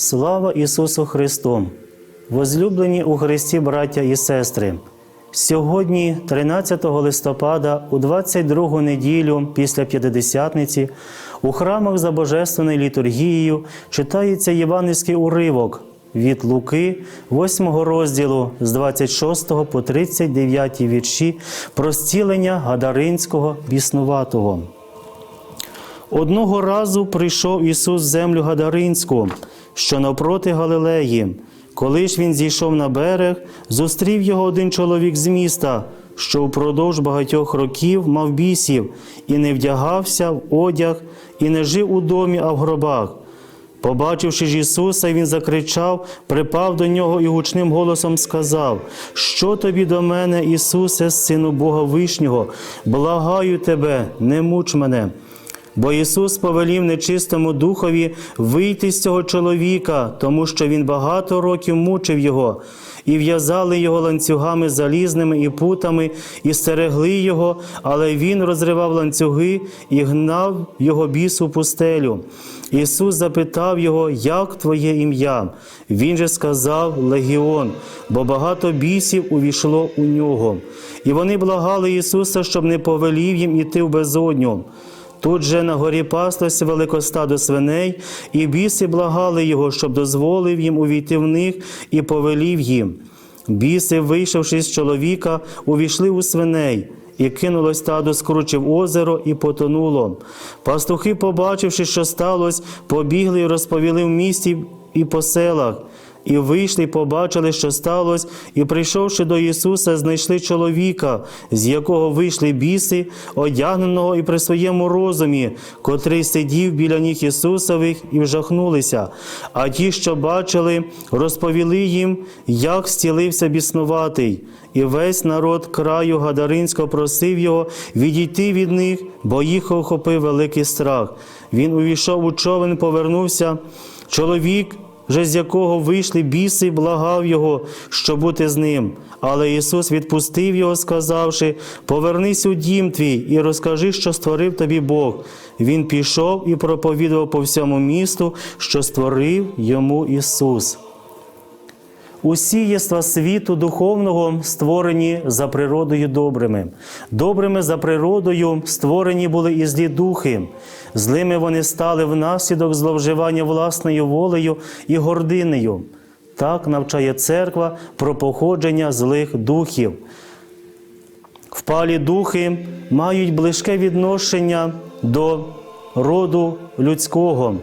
Слава Ісусу Христу! Возлюблені у Христі, браття і сестри! Сьогодні, 13 листопада, у 22 неділю після П'ятидесятниці, у храмах за Божественною літургією читається євангельський уривок від Луки, 8 розділу з 26 по 39 вірші про зцілення Гадаринського біснуватого. Одного разу прийшов Ісус в землю Гадаринську, що навпроти Галилеї. Коли ж він зійшов на берег, зустрів його один чоловік з міста, що впродовж багатьох років мав бісів, і не вдягався в одяг, і не жив у домі, а в гробах. Побачивши ж Ісуса, він закричав, припав до нього і гучним голосом сказав: Що тобі до мене, Ісусе, сину Бога Вишнього? Благаю тебе, не муч мене. Бо Ісус повелів нечистому духові вийти з цього чоловіка, тому що він багато років мучив його, і в'язали його ланцюгами залізними і путами, і стерегли його, але він розривав ланцюги і гнав його біс у пустелю. Ісус запитав його, як твоє ім'я? Він же сказав Легіон, бо багато бісів увійшло у нього. І вони благали Ісуса, щоб не повелів їм іти в безодню. Тут же на горі паслося велике стадо свиней, і біси благали його, щоб дозволив їм увійти в них і повелів їм. Біси, вийшовши з чоловіка, увійшли у свиней, і кинулось стадо, скручив озеро і потонуло. Пастухи, побачивши, що сталося, побігли і розповіли в місті і по селах. І вийшли, побачили, що сталося, і, прийшовши до Ісуса, знайшли чоловіка, з якого вийшли біси, одягненого і при своєму розумі, котрий сидів біля ніг Ісусових, і вжахнулися. А ті, що бачили, розповіли їм, як зцілився біснуватий. І весь народ краю Гадаринського просив його відійти від них, бо їх охопив великий страх. Він увійшов у човен, повернувся. Чоловік вже з якого вийшли біси, благав його, щоб бути з ним. Але Ісус відпустив його, сказавши: Повернись у дім твій і розкажи, що створив тобі Бог. Він пішов і проповідував по всьому місту, що створив йому Ісус. Усі єства світу духовного створені за природою добрими. Добрими за природою створені були і злі духи. Злими вони стали внаслідок зловживання власною волею і гординею. Так навчає церква про походження злих духів. Впалі духи мають близьке відношення до роду людського.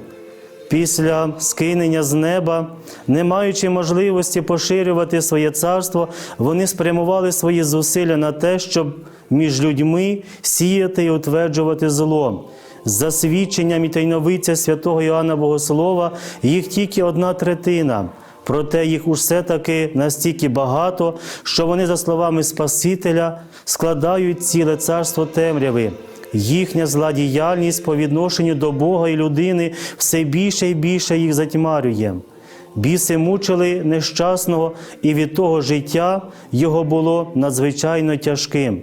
Після скинення з неба, не маючи можливості поширювати своє царство, вони спрямували свої зусилля на те, щоб між людьми сіяти і утверджувати зло. За свідченням і тайновиця святого Іоанна Богослова, їх тільки одна третина. Проте їх усе таки настільки багато, що вони, за словами Спасителя, складають ціле царство темряви. Їхня зла діяльність по відношенню до Бога і людини все більше і більше їх затьмарює. Біси мучили нещасного, і від того життя його було надзвичайно тяжким.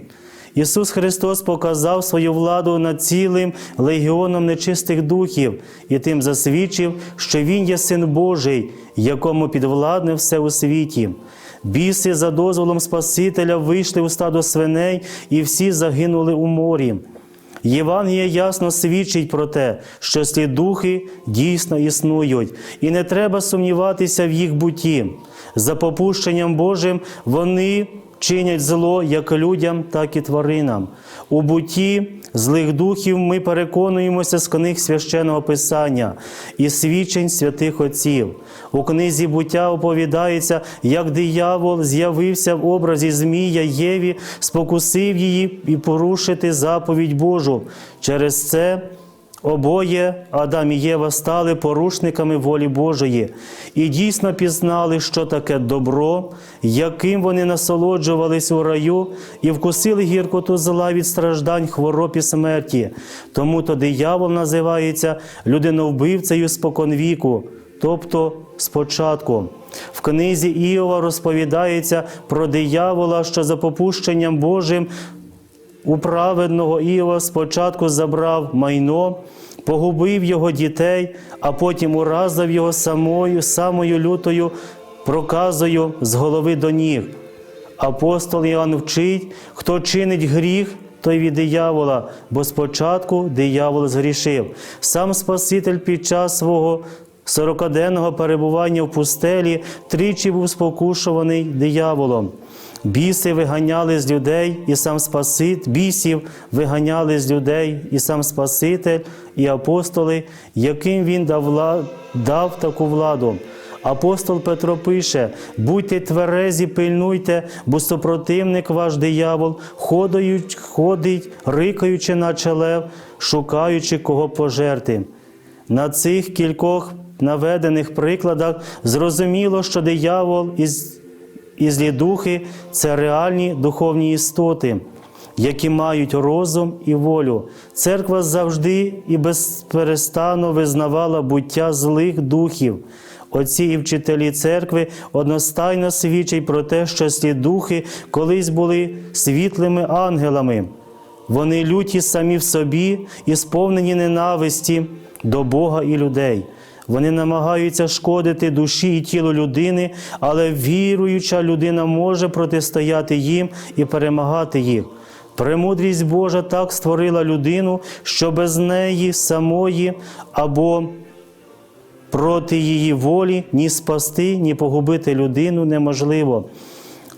Ісус Христос показав свою владу над цілим легіоном нечистих духів і тим засвідчив, що Він є Син Божий, якому підвладне все у світі. Біси за дозволом Спасителя вийшли у стадо свиней, і всі загинули у морі. Євангеліє ясно свідчить про те, що ці духи дійсно існують, і не треба сумніватися в їх буті. За попущенням Божим вони чинять зло як людям, так і тваринам. У буті злих духів ми переконуємося з книг священного Писання і свідчень святих Отців. У книзі буття оповідається, як диявол з'явився в образі Змія Єві, спокусив її і порушити заповідь Божу. Через це Обоє Адам і Єва стали порушниками волі Божої і дійсно пізнали, що таке добро, яким вони насолоджувались у раю, і вкусили гіркоту зла від страждань, хвороб і смерті. Тому то диявол називається людиновбивцею споконвіку, тобто спочатку. В книзі Іова розповідається про диявола, що за попущенням Божим у праведного Іова спочатку забрав майно, погубив його дітей, а потім уразив його самою, самою лютою проказою з голови до ніг. Апостол Іоанн вчить, хто чинить гріх, той від диявола, бо спочатку диявол згрішив. Сам Спаситель під час свого сорокаденного перебування в пустелі тричі був спокушуваний дияволом. Біси виганяли з людей, і сам Спаситель, бісів виганяли з людей, і сам Спаситель, і апостоли, яким він дав, дав таку владу. Апостол Петро пише: будьте тверезі, пильнуйте, бо супротивник ваш диявол ходить, ходить, рикаючи наче лев, шукаючи кого пожерти. На цих кількох наведених прикладах зрозуміло, що диявол із і злі духи це реальні духовні істоти, які мають розум і волю. Церква завжди і безперестанно визнавала буття злих духів. Отці і вчителі церкви одностайно свідчать про те, що ці духи колись були світлими ангелами. Вони люті самі в собі і сповнені ненависті до Бога і людей. Вони намагаються шкодити душі і тілу людини, але віруюча людина може протистояти їм і перемагати їх. Премудрість Божа так створила людину, що без неї самої або проти її волі ні спасти, ні погубити людину неможливо.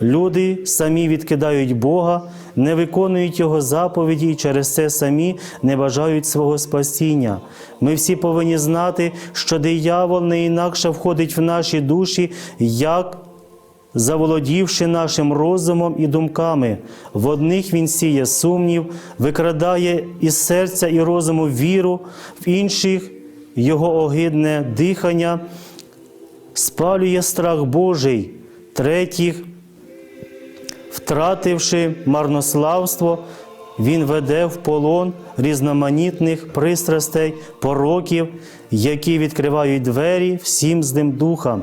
Люди самі відкидають Бога, не виконують Його заповіді і через це самі не бажають свого спасіння. Ми всі повинні знати, що диявол не інакше входить в наші душі, як заволодівши нашим розумом і думками. В одних він сіє сумнів, викрадає із серця і розуму віру, в інших його огидне дихання, спалює страх Божий, третіх Втративши марнославство, він веде в полон різноманітних пристрастей, пороків, які відкривають двері всім злим духам.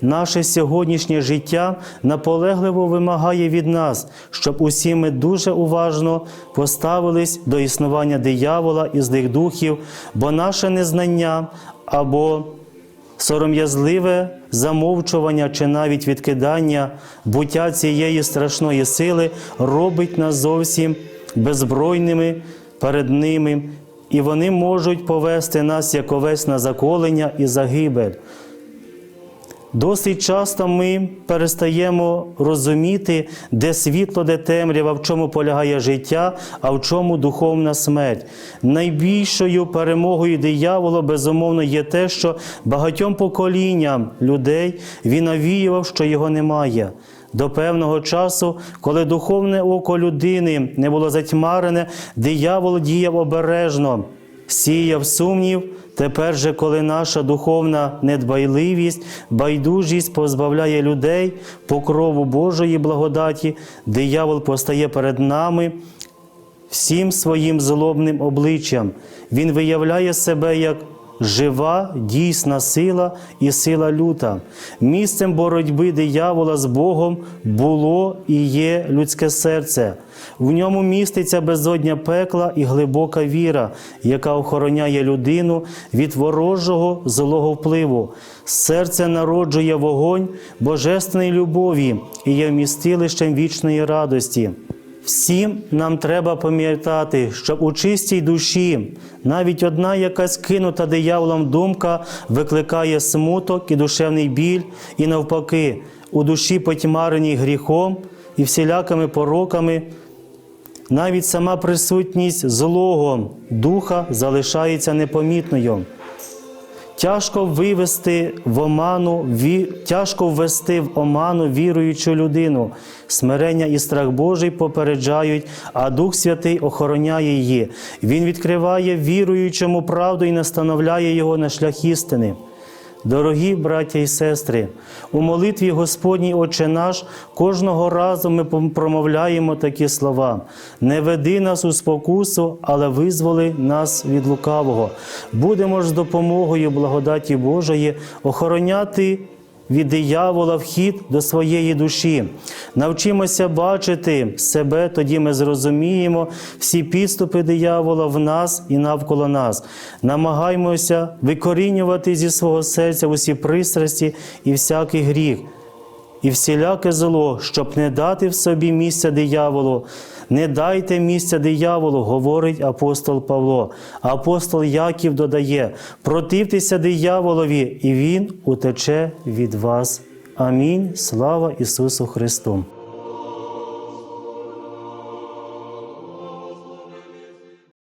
Наше сьогоднішнє життя наполегливо вимагає від нас, щоб усі ми дуже уважно поставились до існування диявола і злих духів, бо наше незнання або сором'язливе замовчування чи навіть відкидання буття цієї страшної сили робить нас зовсім беззбройними перед ними, і вони можуть повести нас як овець на заколення і загибель. Досить часто ми перестаємо розуміти, де світло, де темрява, в чому полягає життя, а в чому духовна смерть. Найбільшою перемогою диявола, безумовно, є те, що багатьом поколінням людей він навіював, що його немає. До певного часу, коли духовне око людини не було затьмарене, диявол діяв обережно, сіяв сумнів. Тепер же, коли наша духовна недбайливість, байдужість позбавляє людей покрову Божої благодаті, диявол постає перед нами всім своїм злобним обличчям. Він виявляє себе як жива, дійсна сила і сила люта. Місцем боротьби диявола з Богом було і є людське серце. В ньому міститься безодня пекла і глибока віра, яка охороняє людину від ворожого злого впливу. Серце народжує вогонь божественної любові і є вмістилищем вічної радості. Всім нам треба пам'ятати, що у чистій душі навіть одна якась кинута дияволом думка викликає смуток і душевний біль, і навпаки, у душі потьмареній гріхом і всілякими пороками, навіть сама присутність злого духа залишається непомітною. Тяжко вивести в оману, ві... тяжко ввести в оману віруючу людину. Смирення і страх Божий попереджають, а Дух Святий охороняє її. Він відкриває віруючому правду і настановляє його на шлях істини. Дорогі браття і сестри, у молитві Господній Отче наш кожного разу ми промовляємо такі слова: не веди нас у спокусу, але визволи нас від лукавого. Будемо ж з допомогою благодаті Божої охороняти від диявола вхід до своєї душі. Навчимося бачити себе, тоді ми зрозуміємо всі підступи диявола в нас і навколо нас. Намагаймося викорінювати зі свого серця усі пристрасті і всякий гріх і всіляке зло, щоб не дати в собі місця дияволу. Не дайте місця дияволу, говорить апостол Павло. Апостол Яків додає: противтеся дияволові, і він утече від вас. Амінь. Слава Ісусу Христу!